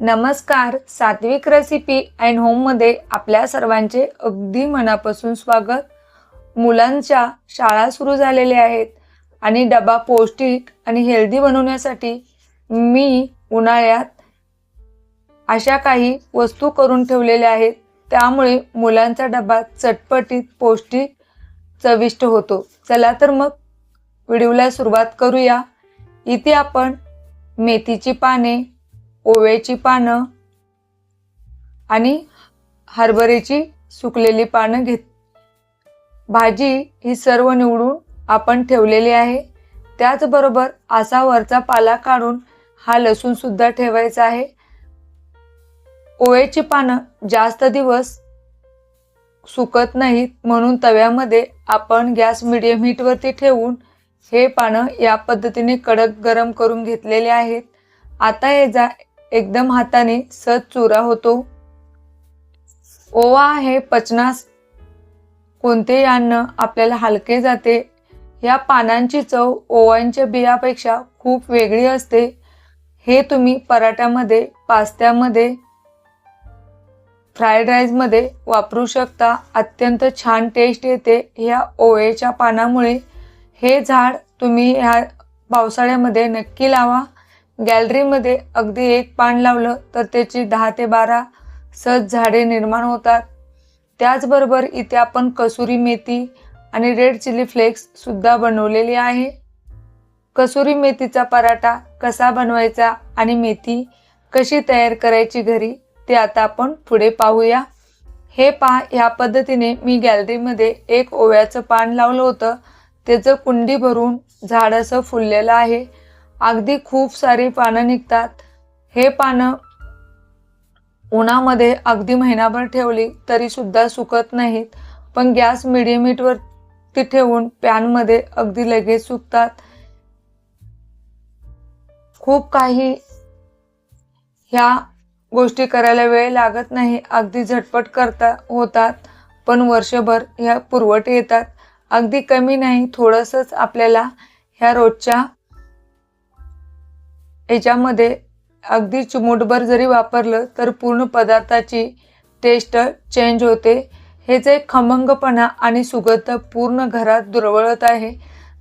नमस्कार सात्विक recipe and होममध्ये आपल्या सर्वांचे अगदी मनापासून स्वागत. मुलांच्या शाळा सुरू झालेल्या आहेत आणि डबा पौष्टिक आणि हेल्दी बनवण्यासाठी मी उन्हाळ्यात अशा काही वस्तू करून ठेवलेल्या आहेत. त्यामुळे मुलांचा डबा चटपटीत पौष्टिक चविष्ट होतो. चला तर मग व्हिडिओला सुरुवात करूया. इथे आपण मेथीची पाने ओव्याची पानं आणि हरभऱ्याची सुकलेली पानं घेत भाजी ही सर्व निवडून आपण ठेवलेली आहे. त्याचबरोबर असा वरचा पाला काढून हा लसूण सुद्धा ठेवायचा आहे. ओव्याची पानं जास्त दिवस सुकत नाहीत म्हणून तव्यामध्ये आपण गॅस मिडियम हीटवरती ठेवून हे पानं या पद्धतीने कडक गरम करून घेतलेले आहेत. आता हे जा एकदम हाताने सज चुरा होतो. ओवा हे पचनास कोणतेही अन्न आपल्याला हलके जाते? या पानांची चव ओवांच्या बियापेक्षा खूप वेगळी असते. हे तुम्ही पराठ्यामध्ये पास्त्यामध्ये फ्राईड राईसमध्ये वापरू शकता. अत्यंत छान टेस्ट येते ह्या ओव्याच्या पानामुळे. हे झाड तुम्ही ह्या पावसाळ्यामध्ये नक्की लावा. गॅलरीमध्ये अगदी एक पान लावलं तर त्याची दहा ते बारा सहज झाडे निर्माण होतात. त्याचबरोबर इथे आपण कसुरी मेथी आणि रेड चिली फ्लेक्स सुद्धा बनवलेली आहे. कसुरी मेथीचा पराठा कसा बनवायचा आणि मेथी कशी तयार करायची घरी ते आता आपण पुढे पाहूया. हे पहा ह्या पद्धतीने मी गॅलरीमध्ये एक ओव्याचं पान लावलं होतं. त्याचं कुंडी भरून झाड असं फुललेलं आहे. अगदी खूप सारी पानं निघतात. हे पानं उन्हामध्ये अगदी महिनाभर ठेवली तरी सुद्धा सुकत नाहीत. पण गॅस मिडियम हीटवर ती ठेवून पॅनमध्ये अगदी लगेच सुकतात. खूप काही ह्या गोष्टी करायला वेळ लागत नाही. अगदी झटपट करता होतात पण वर्षभर ह्या पुरवठे येतात. अगदी कमी नाही थोडंसंच आपल्याला ह्या रोजच्या याच्यामध्ये अगदी चिमूटभर जरी वापरलं तर पूर्ण पदार्थाची टेस्ट चेंज होते. हे जे खमंगपणा आणि सुगंध पूर्ण घरात दुरवळत आहे.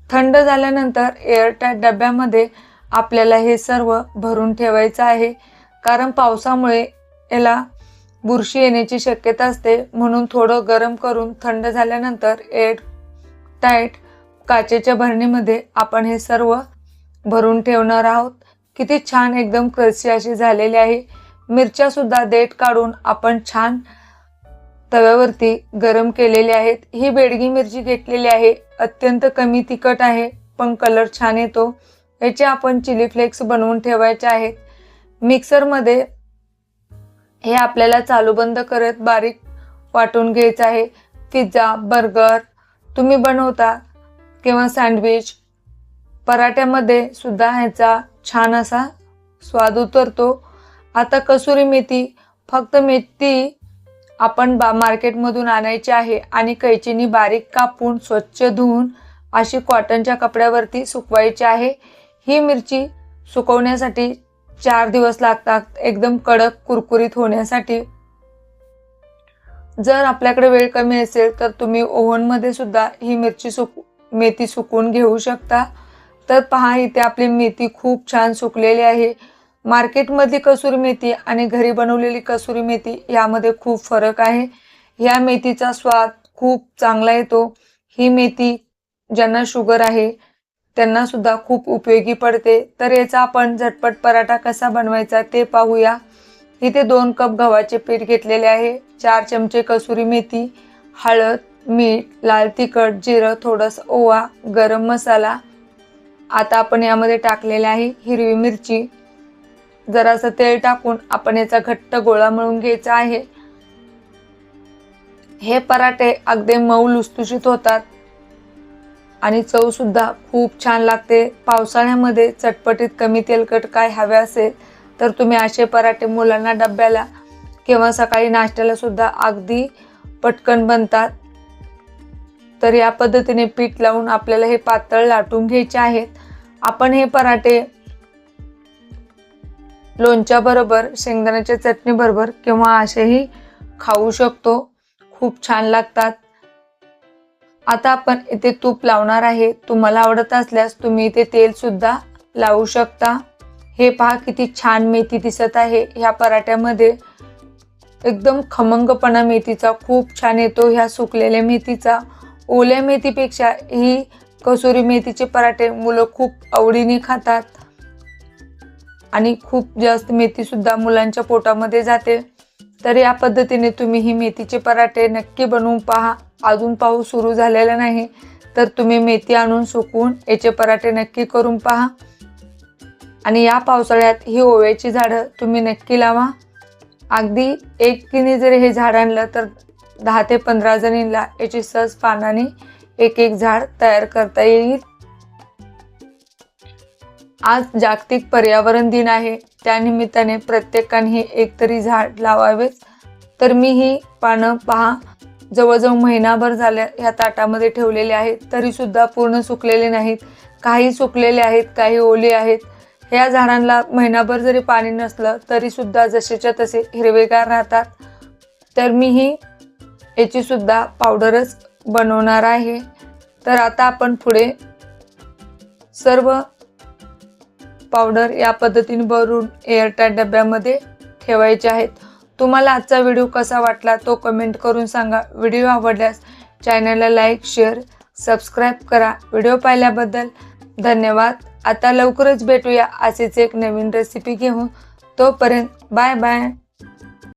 थंड झाल्यानंतर एअरटाईट डब्यामध्ये आपल्याला हे सर्व भरून ठेवायचं आहे. कारण पावसामुळे याला बुरशी येण्याची शक्यता असते. म्हणून थोडं गरम करून थंड झाल्यानंतर एअर टाईट काचेच्या भरणीमध्ये आपण हे सर्व भरून ठेवणार आहोत. किती छान एकदम क्रसी अशी झालेली आहे. मिरच्या सुद्धा देठ काढून आपण छान तव्यावरती गरम केलेले आहेत. ही बेडगी मिरची घेतलेली आहे. अत्यंत कमी तिखट आहे पण कलर छान येतो. याचे आपण चिली फ्लेक्स बनवून ठेवायचे आहेत. मिक्सरमध्ये हे आपल्याला चालू बंद करत बारीक वाटून घ्यायचं आहे. पिझ्झा बर्गर तुम्ही बनवता किंवा सँडविच पराठ्यामध्ये सुद्धा ह्याचा छान असा स्वाद उतरतो. आता कसुरी मेथी फक्त मेथी आपण बा मार्केटमधून आणायची आहे आणि कैचीनी बारीक कापून स्वच्छ धुवून अशी कॉटनच्या कपड्यावरती सुकवायची आहे. ही मिरची सुकवण्यासाठी चार दिवस लागतात एकदम कडक कुरकुरीत होण्यासाठी. जर आपल्याकडे वेळ कमी असेल तर तुम्ही ओव्हनमध्ये सुद्धा ही मिरची सुक मेथी सुकवून घेऊ शकता. तर पहा इथे आपली मेथी खूप छान सुकलेली आहे. मार्केटमधली कसुरी मेथी आणि घरी बनवलेली कसुरी मेथी यामध्ये खूप फरक आहे. ह्या मेथीचा स्वाद खूप चांगला येतो. ही मेथी ज्यांना शुगर आहे त्यांना सुद्धा खूप उपयोगी पडते. तर याचा आपण झटपट पराठा कसा बनवायचा ते पाहूया. इथे दोन कप गव्हाचे पीठ घेतलेले आहे. चार चमचे कसुरी मेथी हळद मीठ लाल तिखट जिरं थोडंसं ओवा गरम मसाला आता आपण यामध्ये टाकलेले आहे हिरवी मिरची. जरासं तेल टाकून आपण याचा घट्ट गोळा मळून घ्यायचा आहे. हे पराठे अगदी मऊ लुसलुशीत होतात. आणि चवसुद्धा खूप छान लागते. पावसाळ्यामध्ये चटपटीत कमी तेलकट काय हवे असेल तर तुम्ही असे पराठे मुलांना डब्याला किंवा सकाळी नाश्त्याला सुद्धा अगदी पटकन बनतात. तर या पद्धतीने पीठ लावून आपल्याला हे पातळ लाटून घ्यायचे आहेत. आपण हे पराठे लोणच्याबरोबर शेंगदाण्याच्या चटणीबरोबर किंवा असेही खाऊ शकतो. खूप छान लागतात. आता आपण इथे तूप लावणार आहे. तुम्हाला आवडत असल्यास तुम्ही इथे तेल सुद्धा लावू शकता. हे पहा किती छान मेथी दिसत आहे. ह्या पराठ्यामध्ये एकदम खमंगपणा मेथीचा खूप छान येतो. ह्या सुकलेल्या मेथीचा ओल्या मेथीपेक्षा ही कसुरी मेथीचे पराठे मुलं खूप आवडीने खातात. आणि खूप जास्त मेथी सुद्धा मुलांच्या पोटामध्ये जाते. तर या पद्धतीने तुम्ही ही मेथीचे पराठे नक्की बनवून पहा. अजून पाऊस सुरू झालेला नाही. तर तुम्ही मेथी आणून सुकवून याचे पराठे नक्की करून पहा. आणि या पावसाळ्यात ही ओव्याची झाडं तुम्ही नक्की लावा. अगदी एक किनी जरी हे झाड आणलं तर दहा ते पंधरा जणींना याची सहज पानाने एक एक झाड तयार करता येईल. आज जागतिक पर्यावरण दिन आहे. त्यानिमित्ताने प्रत्येकाने एक तरी झाड लावावेच तर मी ही पानं पहा. जवळजवळ महिनाभर झाल्या ह्या ताटामध्ये ठेवलेले आहेत. तरी सुद्धा पूर्ण सुकलेले नाहीत. काही सुकलेले आहेत काही ओले आहेत. ह्या झाडांना महिनाभर जरी पाणी नसलं तरी सुद्धा जसेच्या तसे हिरवेगार राहतात. तर मी ही याची सुद्धा पावडरच बनवणार आहे. तर आता आपण पुढे सर्व पावडर या पद्धतीने भरून एअरटाईट डब्यामध्ये ठेवायचे आहेत. तुम्हाला आजचा व्हिडिओ कसा वाटला तो कमेंट करून सांगा. व्हिडिओ आवडल्यास चॅनलला लाईक शेअर सबस्क्राईब करा. व्हिडिओ पाहिल्याबद्दल धन्यवाद. आता लवकरच भेटूया असेच एक नवीन रेसिपी घेऊन. तोपर्यंत बाय बाय